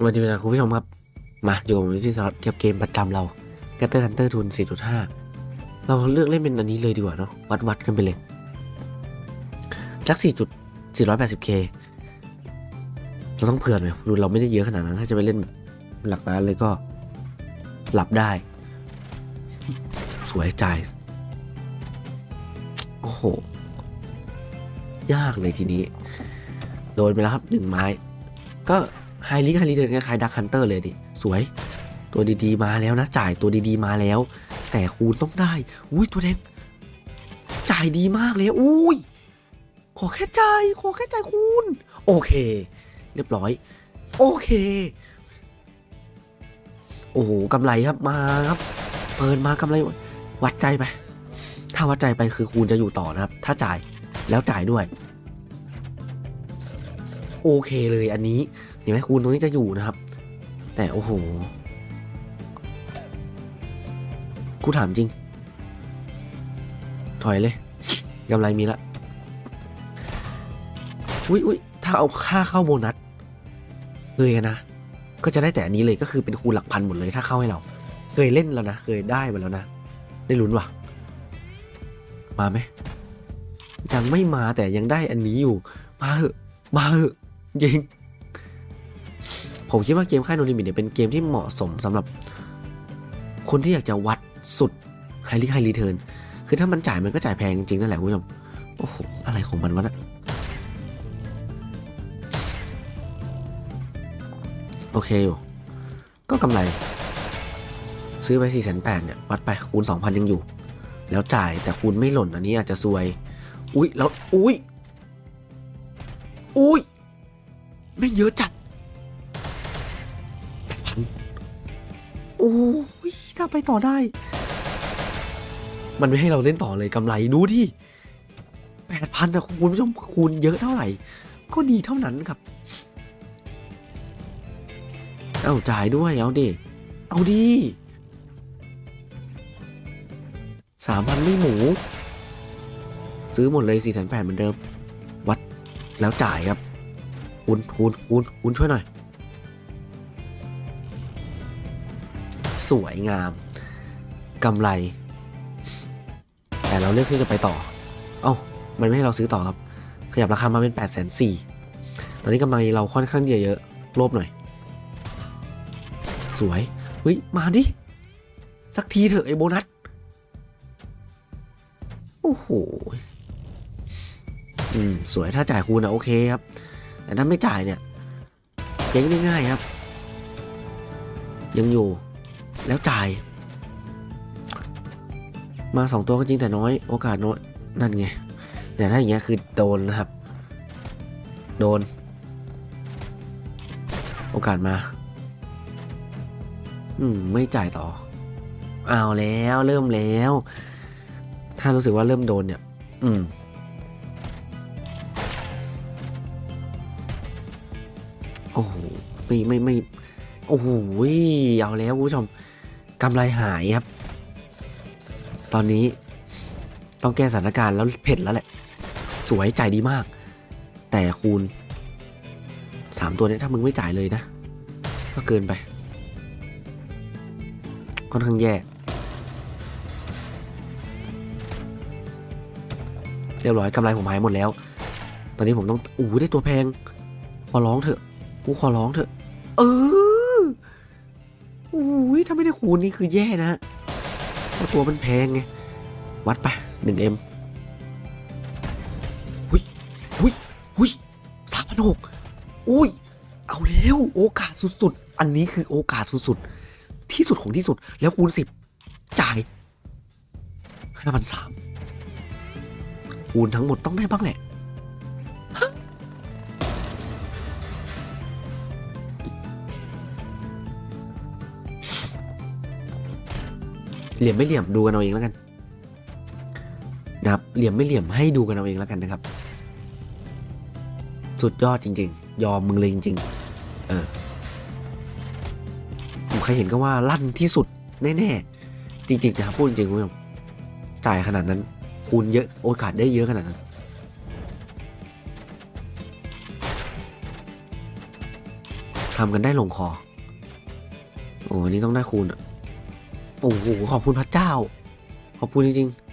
สวัสดีคุณผู้ชมครับ มาอยู่กับผมที่สล็อตเก็บเกมประจำเรา g a t t e r Hunter ทุน 4.5 เราเลือกเล่นเป็นอันนี้เลยดีกว่าเนาะวัดวัดกันไปเลยจัก4 480k เราต้องเผื่อหน่อยดูเราไม่ได้เยอะขนาดนั้น ถ้าจะไปเล่นหลักล้านเลยก็หลับได้ สวยใจายโอ้โห ยากเลยทีนี้ โดนไปแล้วครับหนึ่งไม้ ก็ ไฮลิกไฮลิเดินคล้ายๆดักฮันเตอร์เลยดิสวย ตัวดีๆมาแล้วนะ จ่ายตัวดีๆมาแล้ว แต่คูณต้องได้อุ้ยตัวแดงจ่ายดีมากเลยอุ้ยขอแค่จ่ายขอแค่จ่ายคูณโอเค เรียบร้อย โอเคโอ้โหกำไรครับมาครับเปิดมากำไรวัดใจไป ถ้าวัดใจไปคือคูณจะอยู่ต่อนะครับ ถ้าจ่ายแล้วจ่ายด้วย โอเคเลยอันนี้ ห็นไหมคูณตรงนี้จะอยู่นะครับ แต่โอ้โหกูถามจริง ถอยเลยกำไรมีละอุ้ยอุ้ยถ้าเอาค่าเข้าโบนัสเลยนนะ ก็จะได้แต่อันนี้เลยก็คือเป็นคูณหลักพันหมดเลยถ้าเข้าให้เรา เคยเล่นแล้วนะ เคยได้มาแล้วนะ ได้ลุ้นว่ะ มาไหมยังไม่มาแต่ยังได้อันนี้อยู่ มาเถอะ มาเถอะจริง ผมคิดว่าเกมค่ายโนลิมิตเนี่ยเป็นเกมที่เหมาะสมสำหรับคนที่อยากจะวัดสุดไฮลิไฮรีเทิร์นคือถ้ามันจ่ายมันก็จ่ายแพงจริงๆนั่นแหละคุณผู้ชมโอ้โหอะไรของมันวะนะโอเคอยู่ก็กำไร ซื้อไป 4 8 0 0เนี่ยวัดไปคูณ 2,000 ยังอยู่ แล้วจ่ายแต่คูณไม่หล่นอันนี้อาจจะซวย อุ้ยแล้ว อุ้ยอุ้ยแม่เยอะจัด โอ้ยถ้าไปต่อได้ มันไม่ให้เราเล่นต่อเลยกำไรดูที่แปดพันนะคุณผู้ชมคูณเยอะเท่าไหร่ ก็ดีเท่านั้นครับ เอาจ่ายด้วยเอาดิเอาดิสามพันไม่หมู ซื้อหมดเลยสี่แสนแปดเหมือนเดิม วัดแล้วจ่ายครับ คุณคุณคุณคุณช่วยหน่อย สวยงามกำไร แต่เราเลือกที่จะไปต่อ เอ้ามันไม่ให้เราซื้อต่อครับ ขยับราคามาเป็น8ปดแสนสี่ตอนนี้กำไรเราค่อนข้างเยอะๆโลภหน่อย สวยเฮ้ยมาดิ สักทีเถอะไอ้โบนัส โอ้โหอืมสวยถ้าจ่ายคูณอะโอเคครับ แต่ถ้าไม่จ่ายเนี่ย เจ๊งได้ง่ายครับ ยังอยู่ แล้วจ่าย มาสองตัวก็จริงแต่น้อยโอกาสน้อยนั่นไงแต่ถ้าอย่างเงี้ยคือโดนนะครับ โดน โอกาสมา อืม ไม่จ่ายต่อ เอาแล้วเริ่มแล้ว ถ้ารู้สึกว่าเริ่มโดนเนี่ย อืม โอ้โหไม่ไม่ไม่ โอ้โหเอาแล้วคุณผู้ชม กำไรหายครับ ตอนนี้ต้องแก้สถานการณ์แล้วเผ็ดแล้วแหละ สวยจ่ายดีมาก แต่คูณสามตัวนี้ถ้ามึงไม่จ่ายเลยนะ ก็เกินไป ค่อนข้างแย่ เรียบร้อยกำไรผมหายหมดแล้ว ตอนนี้ผมต้องอู้ได้ตัวแพง ขอร้องเถอะกูขอร้องเถอะ ถ้าไม่ได้คูณนี่คือแย่นะเพราะตัวมันแพงไง วัดไปหนึ่งเอ็มหุยหุยหุยสามพันหกอุ้ย เอาแล้วโอกาสสุดๆ อันนี้คือโอกาสสุดๆ ที่สุดของที่สุดแล้วคูณสิบจ่ายห้าพันสามคูณทั้งหมดต้องได้บ้างแหละ เหลี่ยมไม่เหลี่ยมดูกันเอาเองแล้วกันนะครับเหลี่ยมไม่เหลี่ยมให้ดูกันเอาเองแล้วกันนะครับ สุดยอดจริง ๆ ยอมมึงเลยจริงๆเออผมเคยเห็นก็ว่าลั่นที่สุดแน่ๆจริงๆนะครับพูดจริงๆคุณผู้ชมจ่ายขนาดนั้นคูณเยอะโอกาสได้เยอะขนาดนั้นทำกันได้ลงคอ โอ้นนี้ต้องได้คูณอะ โอ้โหขอบคุณพระเจ้า ขอบคุณจริงๆ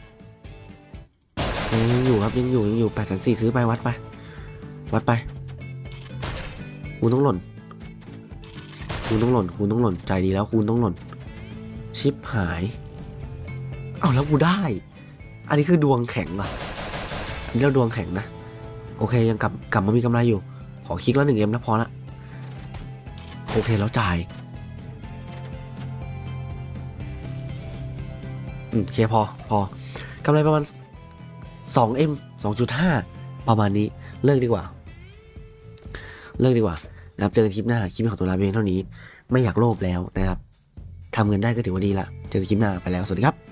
ยังอยู่ครับยังอยู่ยังอยู่แปดแสนสี่ซื้อไปวัดไป วัดไปคูณต้องหล่นคูณต้องหล่นคูณต้องหล่นใจดีแล้วคูณต้องหล่น ชิปหาย เอาแล้วกูได้ อันนี้คือดวงแข็งว่ะอันนี้เราดวงแข็งนะ โอเคยังกลับกลับมามีกำไรอยู่ ขอคลิกแล้วหนึ่งเอ็มนะพอละโอเคแล้วจ่าย อืมโอเคพอพอกำไรประมาณ 2M 2.5 ประมาณนี้เลิกดีกว่า เลิกดีกว่านะครับเจอกันคลิปหน้าคลิปนี้ของตัวลาเพียงเท่านี้ ไม่อยากโลภแล้วนะครับทำเงินได้ก็ถือว่าดีละเจอกันคลิปหน้าไปแล้วสวัสดีครับ